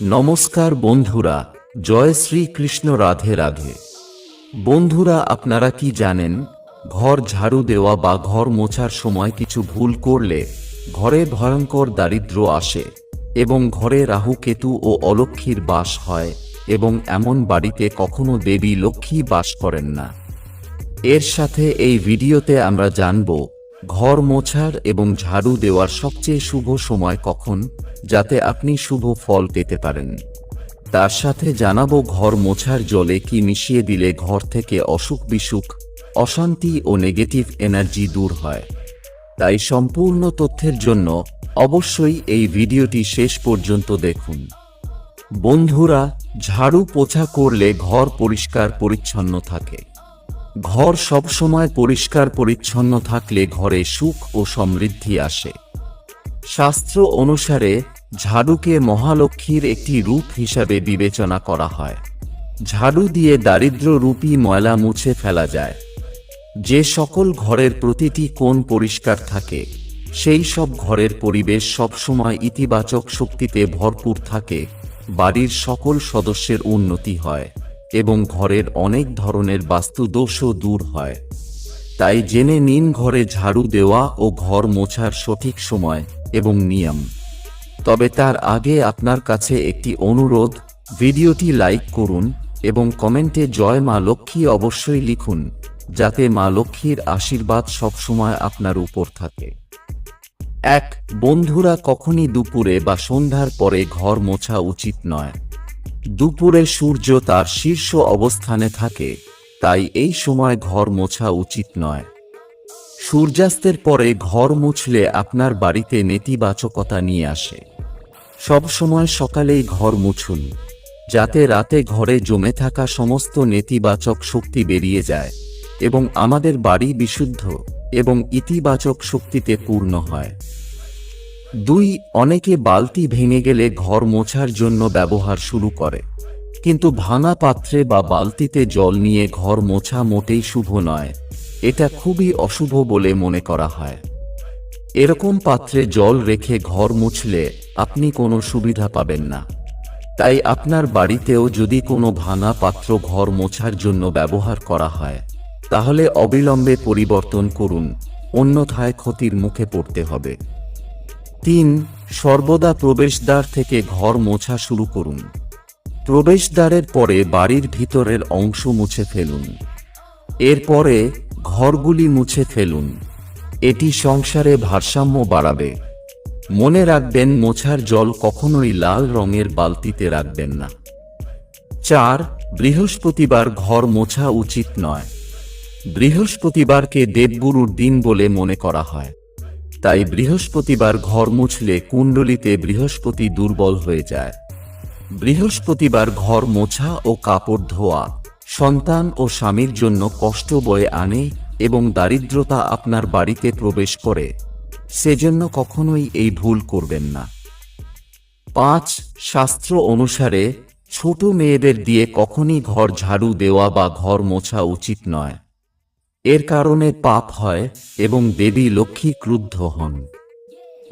নমস্কার বন্ধুরা, জয় শ্রীকৃষ্ণ রাধে রাধে। বন্ধুরা, আপনারা কি জানেন, ঘর ঝাড়ু দেওয়া বা ঘর মোছার সময় কিছু ভুল করলে ঘরে ভয়ঙ্কর দারিদ্র্য আসে এবং ঘরে রাহু, কেতু ও অলক্ষীর বাস হয় এবং এমন বাড়িতে কখনো দেবী লক্ষ্মী বাস করেন না। এর সাথে এই ভিডিওতে আমরা জানব ঘর মোছার এবং ঝাড়ু দেওয়ার সবচেয়ে শুভ সময় কখন, যাতে আপনি শুভ ফল পেতে পারেন। তার সাথে জানাব ঘর মোছার জলে কি মিশিয়ে দিলে ঘর থেকে অসুখ বিসুখ, অশান্তি ও নেগেটিভ এনার্জি দূর হয়। তাই সম্পূর্ণ তথ্যের জন্য অবশ্যই এই ভিডিওটি শেষ পর্যন্ত দেখুন। বন্ধুরা, ঝাড়ু পোছা করলে ঘর পরিষ্কার পরিচ্ছন্ন থাকে। ঘর সবসময় পরিষ্কার পরিচ্ছন্ন থাকলে ঘরে সুখ ও সমৃদ্ধি আসে। শাস্ত্র অনুসারে ঝাড়ুকে মহালক্ষ্মীর একটি রূপ হিসাবে বিবেচনা করা হয়। ঝাড়ু দিয়ে দারিদ্র রূপী ময়লা মুছে ফেলা যায়। যে সকল ঘরের প্রতিটি কোণ পরিষ্কার থাকে, সেই সব ঘরের পরিবেশ সবসময় ইতিবাচক শক্তিতে ভরপুর থাকে, বাড়ির সকল সদস্যের উন্নতি হয়। এবং ঘরের অনেক ধরনের বাস্তুদোষও দূর হয়। তাই জেনে নিন ঘরে ঝাড়ু দেওয়া ও ঘর মোছার সঠিক সময় এবং নিয়ম। তবে তার আগে আপনার কাছে একটি অনুরোধ, ভিডিওটি লাইক করুন এবং কমেন্টে জয় মা লক্ষ্মী অবশ্যই লিখুন, যাতে মা লক্ষ্মীর আশীর্বাদ সবসময় আপনার উপর থাকে। এক, বন্ধুরা কখনই দুপুরে বা সন্ধ্যার পরে ঘর মোছা উচিত নয়। দুপুরে সূর্য তার শীর্ষ অবস্থানে থাকে, তাই এই সময় ঘর মোছা উচিত নয়। সূর্যাস্তের পরে ঘর মুছলে আপনার বাড়িতে নেতিবাচকতা নিয়ে আসে। সব সময় সকালেই ঘর মুছুন, যাতে রাতে ঘরে জমে থাকা সমস্ত নেতিবাচক শক্তি বেরিয়ে যায় এবং আমাদের বাড়ি বিশুদ্ধ এবং ইতিবাচক শক্তিতে পূর্ণ হয়। দুই অনেকে বালতি ভেঙে গেলে ঘর মোছার জন্য ব্যবহার শুরু করে। কিন্তু ভাঙা পাত্রে বা বালতিতে জল নিয়ে ঘর মোছা মোটেই শুভ নয়। এটা খুবই অশুভ বলে মনে করা হয়। এরকম পাত্রে জল রেখে ঘর মুছলে আপনি কোনো সুবিধা পাবেন না। তাই আপনার বাড়িতেও যদি কোনো ভাঙা পাত্র ঘর মোছার জন্য ব্যবহার করা হয়, তাহলে অবিলম্বে পরিবর্তন করুন। অন্যথায় ক্ষতির মুখে পড়তে হবে। তিন, সর্বদা প্রবেশদ্বার থেকে ঘর মোছা শুরু করুন। প্রবেশদ্বারের পরে বাড়ির ভিতরের অংশ মুছে ফেলুন। এরপরে ঘরগুলি মুছে ফেলুন। এটি সংসারে ভারসাম্য বাড়াবে। মনে রাখবেন, মোছার জল কখনোই লাল রঙের বালতিতে রাখবেন না। চার, বৃহস্পতিবার ঘর মোছা উচিত নয়। বৃহস্পতিবারকে দেবগুরুর দিন বলে মনে করা হয়। তাই বৃহস্পতিবার ঘর মুছলে কুণ্ডলিতে বৃহস্পতি দুর্বল হয়ে যায়। বৃহস্পতিবার ঘর মোছা ও কাপড় ধোয়া, সন্তান ও স্বামীর জন্য কষ্ট বয়ে আনে এবং দারিদ্রতা আপনার বাড়িতে প্রবেশ করে। সেজন্য কখনোই এই ভুল করবেন না। পাঁচ, শাস্ত্র অনুসারে ছোট মেয়েদের দিয়ে কখনই ঘর ঝাড়ু দেওয়া বা ঘর মোছা উচিত নয়। এর কারণে পাপ হয় এবং দেবী লক্ষ্মী ক্রুদ্ধ হন।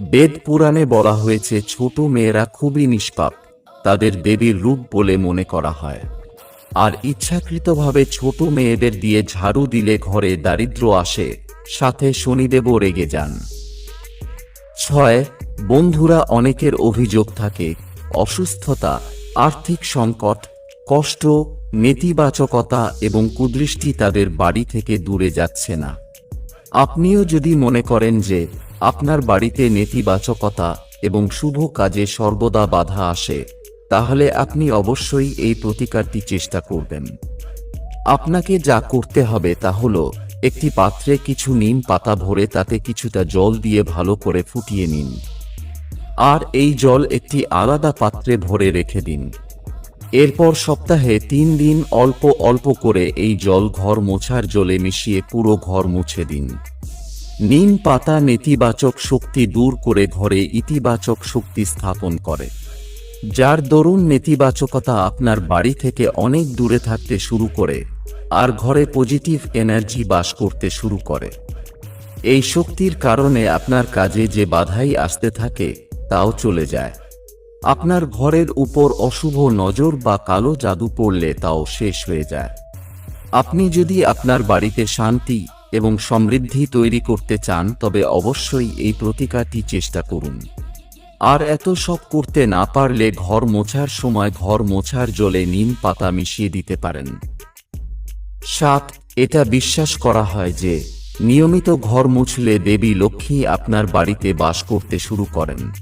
বেদ পুরাণে বলা হয়েছে, ছোট মেয়েরা খুবই নিষ্পাপ, তাদের দেবীর রূপ বলে মনে করা হয়। আর ইচ্ছাকৃতভাবে ছোট মেয়েদের দিয়ে ঝাড়ু দিলে ঘরে দারিদ্র আসে, সাথে শনিদেবও রেগে যান। ছয়, বন্ধুরা অনেকের অভিযোগ থাকে, অসুস্থতা, আর্থিক সংকট, কষ্ট নেতিবাচকতা এবং কুদৃষ্টি তাদের বাড়ি থেকে দূরে যাচ্ছে না। আপনিও যদি মনে করেন যে, আপনার বাড়িতে নেতিবাচকতা এবং শুভ কাজে সর্বদা বাধা আসে, তাহলে আপনি অবশ্যই এই প্রতিকারটি চেষ্টা করবেন। আপনাকে যা করতে হবে তা হল, একটি পাত্রে কিছু নিম পাতা ভরে তাতে কিছুটা জল দিয়ে ভালো করে ফুটিয়ে নিন। আর এই জল একটি আলাদা পাত্রে ভরে রেখে দিন। এরপর সপ্তাহে তিন দিন অল্প অল্প করে এই জল ঘর মোছার জলে মিশিয়ে পুরো ঘর মুছে দিন। নিম পাতা নেতিবাচক শক্তি দূর করে ঘরে ইতিবাচক শক্তি স্থাপন করে। যার দরুন নেতিবাচকতা আপনার বাড়ি থেকে অনেক দূরে থাকতে শুরু করে, আর ঘরে পজিটিভ এনার্জি বাস করতে শুরু করে। এই শক্তির কারণে আপনার কাজে যে বাধাই আসতে থাকে, তাও চলে যায়। আপনার ঘরের উপর অশুভ নজর বা কালো জাদু পড়লে তাও শেষ হয়ে যায়। আপনি যদি আপনার বাড়িতে শান্তি এবং সমৃদ্ধি তৈরি করতে চান, তবে অবশ্যই এই প্রতিকারটি চেষ্টা করুন। আর এত সব করতে না পারলে ঘর মোছার সময় ঘর মোছার জলে নিম পাতা মিশিয়ে দিতে পারেন। সাত, এটা বিশ্বাস করা হয় যে নিয়মিত ঘর মুছলে দেবী লক্ষ্মী আপনার বাড়িতে বাস করতে শুরু করেন।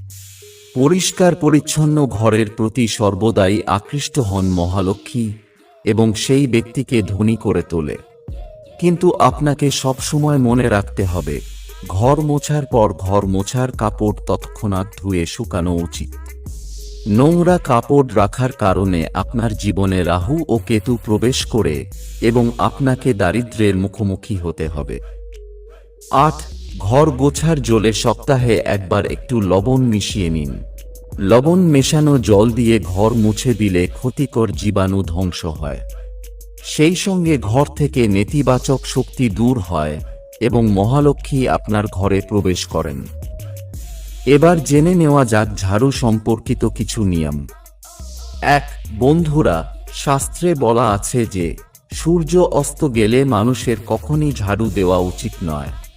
পরিষ্কার পরিচ্ছন্ন ঘরের প্রতি সর্বদাই আকৃষ্ট হন মহালক্ষ্মী এবং সেই ব্যক্তিকে ধনী করে তোলে। কিন্তু আপনাকে সবসময় মনে রাখতে হবে, ঘর মোছার পর ঘর মোছার কাপড় তৎক্ষণাৎ ধুয়ে শুকানো উচিত। নোংরা কাপড় রাখার কারণে আপনার জীবনে রাহু ও কেতু প্রবেশ করে এবং আপনাকে দারিদ্র্যের মুখোমুখি হতে হবে। আট ঘর গোছার জলে সপ্তাহে একবার একটু লবণ মিশিয়ে নিন। লবণ মেশানো জল দিয়ে ঘর মুছে দিলে ক্ষতিকর জীবাণু ধ্বংস হয়। সেই সঙ্গে ঘর থেকে নেতিবাচক শক্তি দূর হয় এবং মহালক্ষ্মী আপনার ঘরে প্রবেশ করেন। এবার জেনে নেওয়া যাক ঝাড়ু সম্পর্কিত কিছু নিয়ম। এক, বন্ধুরা, শাস্ত্রে বলা আছে যে, সূর্য অস্ত গেলে মানুষের কখনই ঝাড়ু দেওয়া উচিত নয়।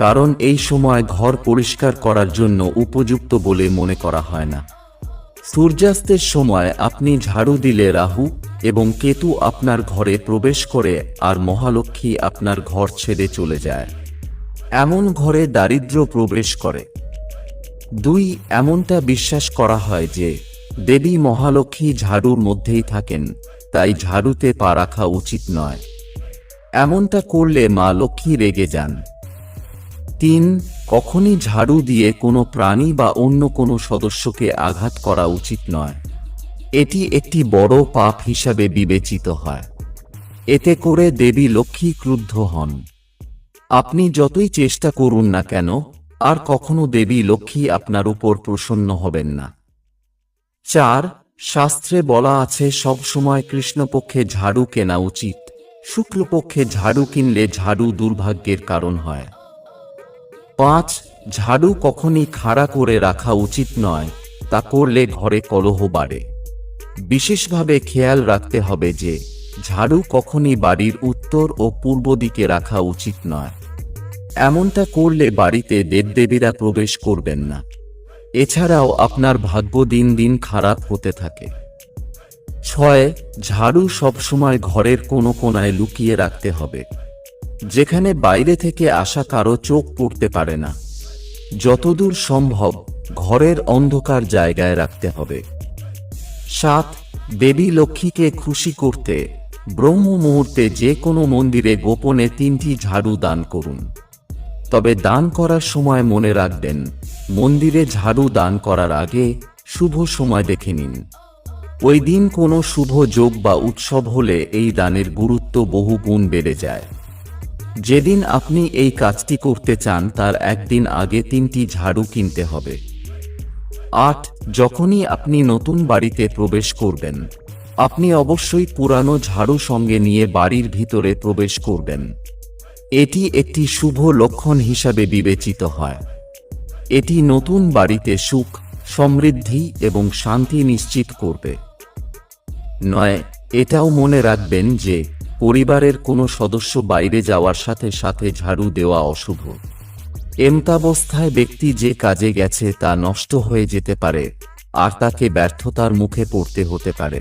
কারণ এই সময় ঘর পরিষ্কার করার জন্য উপযুক্ত বলে মনে করা হয় না। সূর্যাস্তের সময় আপনি ঝাড়ু দিলে রাহু এবং কেতু আপনার ঘরে প্রবেশ করে আর মহালক্ষ্মী আপনার ঘর ছেড়ে চলে যায়। এমন ঘরে দারিদ্র্য প্রবেশ করে। দুই, এমনটা বিশ্বাস করা হয় যে, দেবী মহালক্ষ্মী ঝাড়ুর মধ্যেই থাকেন, তাই ঝাড়ুতে পা রাখা উচিত নয়। এমনটা করলে মা লক্ষ্মী রেগে যান। তিন, কখনই ঝাড়ু দিয়ে কোনো প্রাণী বা অন্য কোনো সদস্যকে আঘাত করা উচিত নয়। এটি একটি বড় পাপ হিসাবে বিবেচিত হয়। এতে করে দেবী লক্ষ্মী ক্রুদ্ধ হন। আপনি যতই চেষ্টা করুন না কেন, আর কখনো দেবী লক্ষ্মী আপনার উপর প্রসন্ন হবেন না। চার, শাস্ত্রে বলা আছে, সব সময় কৃষ্ণপক্ষে ঝাড়ু কেনা উচিত। শুক্লপক্ষে ঝাড়ু কিনলে ঝাড়ু দুর্ভাগ্যের কারণ হয়। পাঁচ, ঝাড়ু কখনই খাড়া করে রাখা উচিত নয়, তা করলে ঘরে কলহ বাড়ে। বিশেষভাবে খেয়াল রাখতে হবে যে, ঝাড়ু কখনই বাড়ির উত্তর ও পূর্ব দিকে রাখা উচিত নয়। এমনটা করলে বাড়িতে দেবদেবীরা প্রবেশ করবেন না। এছাড়াও আপনার ভাগ্য দিন দিন খারাপ হতে থাকে। ছয়, ঝাড়ু সবসময় ঘরের কোনো কোনায় লুকিয়ে রাখতে হবে। যেখানে বাইরে থেকে আসা কারও চোখ পড়তে পারে না। যতদূর সম্ভব ঘরের অন্ধকার জায়গায় রাখতে হবে। সাত, দেবী লক্ষ্মীকে খুশি করতে ব্রহ্ম মুহূর্তে যে কোনো মন্দিরে গোপনে তিনটি ঝাড়ু দান করুন। তবে দান করার সময় মনে রাখবেন, মন্দিরে ঝাড়ু দান করার আগে শুভ সময় দেখে নিন। ওই দিন কোনো শুভ যোগ বা উৎসব হলে এই দানের গুরুত্ব বহু গুণ বেড়ে যায়। যেদিন আপনি এই কাজটি করতে চান, তার একদিন আগে তিনটি ঝাড়ু কিনতে হবে। আট, যখনই আপনি নতুন বাড়িতে প্রবেশ করবেন, আপনি অবশ্যই পুরানো ঝাড়ু সঙ্গে নিয়ে বাড়ির ভিতরে প্রবেশ করবেন। এটি একটি শুভ লক্ষণ হিসাবে বিবেচিত হয়। এটি নতুন বাড়িতে সুখ, সমৃদ্ধি এবং শান্তি নিশ্চিত করবে। নয়, এটাও মনে রাখবেন যে পরিবারের কোনো সদস্য বাইরে যাওয়ার সাথে সাথে ঝাড়ু দেওয়া অশুভ। এমতাবস্থায় ব্যক্তি যে কাজে গেছে তা নষ্ট হয়ে যেতে পারে, আর তাকে ব্যর্থতার মুখে পড়তে হতে পারে।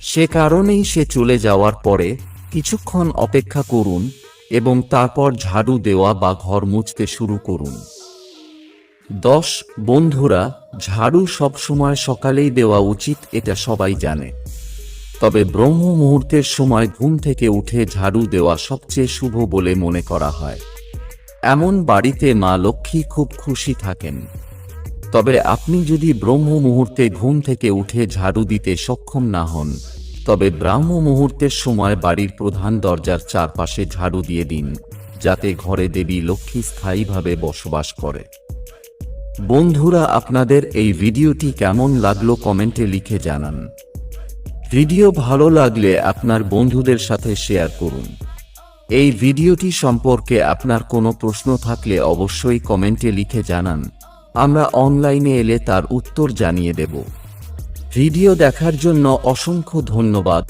সে কারণেই সে চলে যাওয়ার পরে কিছুক্ষণ অপেক্ষা করুন এবং তারপর ঝাড়ু দেওয়া বা ঘর মুছতে শুরু করুন। দশ, বন্ধুরা, ঝাড়ু সবসময় সকালেই দেওয়া উচিত, এটা সবাই জানে। তবে ব্রহ্ম মুহূর্তের সময় ঘুম থেকে উঠে ঝাড়ু দেওয়া সবচেয়ে শুভ বলে মনে করা হয়। এমন বাড়িতে মা লক্ষ্মী খুব খুশি থাকেন। তবে আপনি যদি ব্রহ্ম মুহূর্তে ঘুম থেকে উঠে ঝাড়ু দিতে সক্ষম না হন, তবে ব্রাহ্ম মুহূর্তের সময় বাড়ির প্রধান দরজার চারপাশে ঝাড়ু দিয়ে দিন, যাতে ঘরে দেবী লক্ষ্মী স্থায়ীভাবে বসবাস করে। বন্ধুরা, আপনাদের এই ভিডিওটি কেমন লাগল কমেন্টে লিখে জানান। ভিডিও ভালো লাগলে আপনার বন্ধুদের সাথে শেয়ার করুন। এই ভিডিওটি সম্পর্কে আপনার কোনো প্রশ্ন থাকলে অবশ্যই কমেন্টে লিখে জানান। আমরা অনলাইনে এলে তার উত্তর জানিয়ে দেব। ভিডিও দেখার জন্য অসংখ্য ধন্যবাদ।